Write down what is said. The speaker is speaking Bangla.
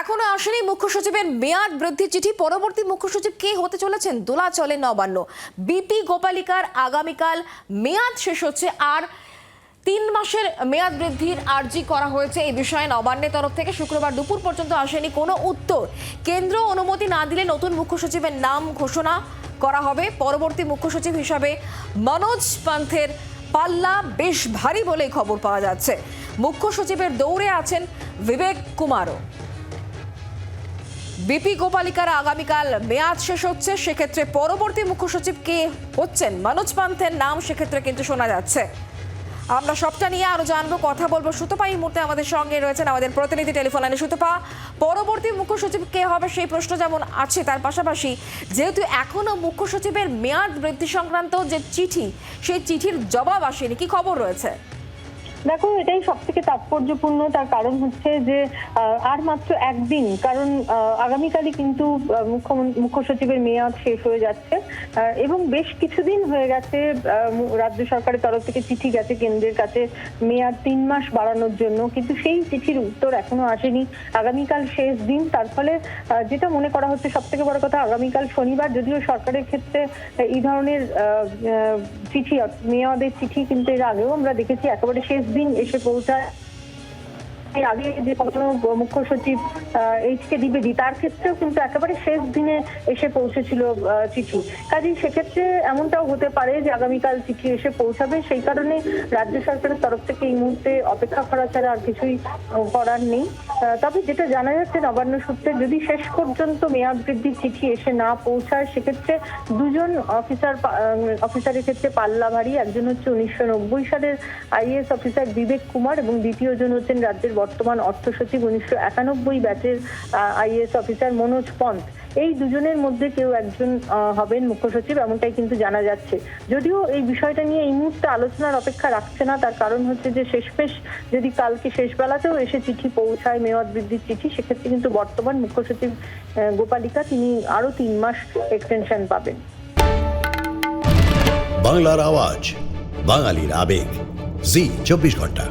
এখনও আসেনি মুখ্য সচিবের মেয়াদ বৃদ্ধির চিঠি। পরবর্তী মুখ্য সচিব কে হতে চলেছেন? দোলাচলে নবান্ন। বিপি গোপালিকার আগামীকাল মেয়াদ শেষ হচ্ছে আর তিন মাসের মেয়াদ বৃদ্ধির আর্জি করা হয়েছে এই বিষয়ে নবান্নের তরফ থেকে। শুক্রবার দুপুর পর্যন্ত আসেনি কোনো উত্তর। কেন্দ্র অনুমতি না দিলে নতুন মুখ্য সচিবের নাম ঘোষণা করা হবে। পরবর্তী মুখ্য সচিব হিসাবে মনোজ পান্থের পাল্লা বেশ ভারী বলে খবর পাওয়া যাচ্ছে। মুখ্য সচিবের দৌড়ে আছেন বিবেক কুমারও। বিপি গোপালিকার আগামীকাল মেয়াদ শেষ হচ্ছে, সেক্ষেত্রে পরবর্তী মুখ্য সচিব কে হচ্ছেন? মনোজ পান্থের নাম সেক্ষেত্রে কিন্তু শোনা যাচ্ছে। আমরা সবটা নিয়ে আরও জানব, কথা বলব। সুতপা এই মুহূর্তে আমাদের সঙ্গে রয়েছেন আমাদের প্রতিনিধি টেলিফোন লাইনে। সুতপা, পরবর্তী মুখ্য সচিব কে হবে সেই প্রশ্ন যেমন আছে, তার পাশাপাশি যেহেতু এখনও মুখ্য সচিবের মেয়াদ বৃদ্ধি সংক্রান্ত যে চিঠি, সেই চিঠির জবাব আসেনি, কি খবর রয়েছে? দেখো, এটাই সব থেকে তাৎপর্যপূর্ণ। তার কারণ হচ্ছে যে আর মাত্র একদিন, কারণ আগামীকালই কিন্তু মুখ্য সচিবের মেয়াদ শেষ হয়ে যাচ্ছে। এবং বেশ কিছুদিন হয়ে গেছে রাজ্য সরকারের তরফ থেকে চিঠি গেছে কেন্দ্রের কাছে, মেয়াদ তিন মাস বাড়ানোর জন্য। কিন্তু সেই চিঠির উত্তর এখনও আসেনি। আগামীকাল শেষ দিন, তার ফলে যেটা মনে করা হচ্ছে সব থেকে বড় কথা, আগামীকাল শনিবার যদিও সরকারের ক্ষেত্রে এই ধরনের চিঠি মেয়াদের চিঠি কিন্তু এর আগেও আমরা দেখেছি, একেবারে শেষ দিন এসে পৌঁছায় এর আগে যে কোনো মুখ্য সচিব এইচ কে দ্বিবেদী তার ক্ষেত্রেও কিন্তু একেবারে শেষ দিনে এসে পৌঁছেছিল চিঠি। কাজেই সেক্ষেত্রে এমনটাও হতে পারে যে আগামীকাল চিঠি এসে পৌঁছাবে। সেই কারণে রাজ্য সরকারের তরফ থেকে এই মুহূর্তে অপেক্ষা করা ছাড়া আর কিছুই করার নেই। তবে যেটা জানা যাচ্ছে, নবান্ন সূত্রে যদি শেষ পর্যন্ত মেয়াদ বৃদ্ধির চিঠি এসে না পৌঁছায়, সেক্ষেত্রে দুজন অফিসার অফিসারের ক্ষেত্রে পাল্লা ভারী, একজন হচ্ছে উনিশশো নব্বই সালের আইএস অফিসার বিবেক কুমার এবং দ্বিতীয় জন হচ্ছেন রাজ্যের বর্তমান অর্থ সচিব উনিশশো একানব্বই ব্যাচের আইএস অফিসার মনোজ পন্থ। এই দুজনের মধ্যে কেউ একজন হবেন মুখ্য সচিব এমনটাই কিন্তু জানা যাচ্ছে। যদিও এই বিষয়টা নিয়ে এই মুহূর্তে আলোচনার অপেক্ষা রাখছে না, তার কারণ হচ্ছে যে শেষমেশ যদি কালকে শেষ বেলাতেও এসে চিঠি পৌঁছায় মেয়াদ বৃদ্ধির চিঠি, সেক্ষেত্রে কিন্তু বর্তমান মুখ্য সচিব গোপালিকা, তিনি আরও তিন মাস এক্সটেনশন পাবেন। বাংলার আওয়াজ, বাঙালির আবেগ। জি, চব্বিশ ঘণ্টা।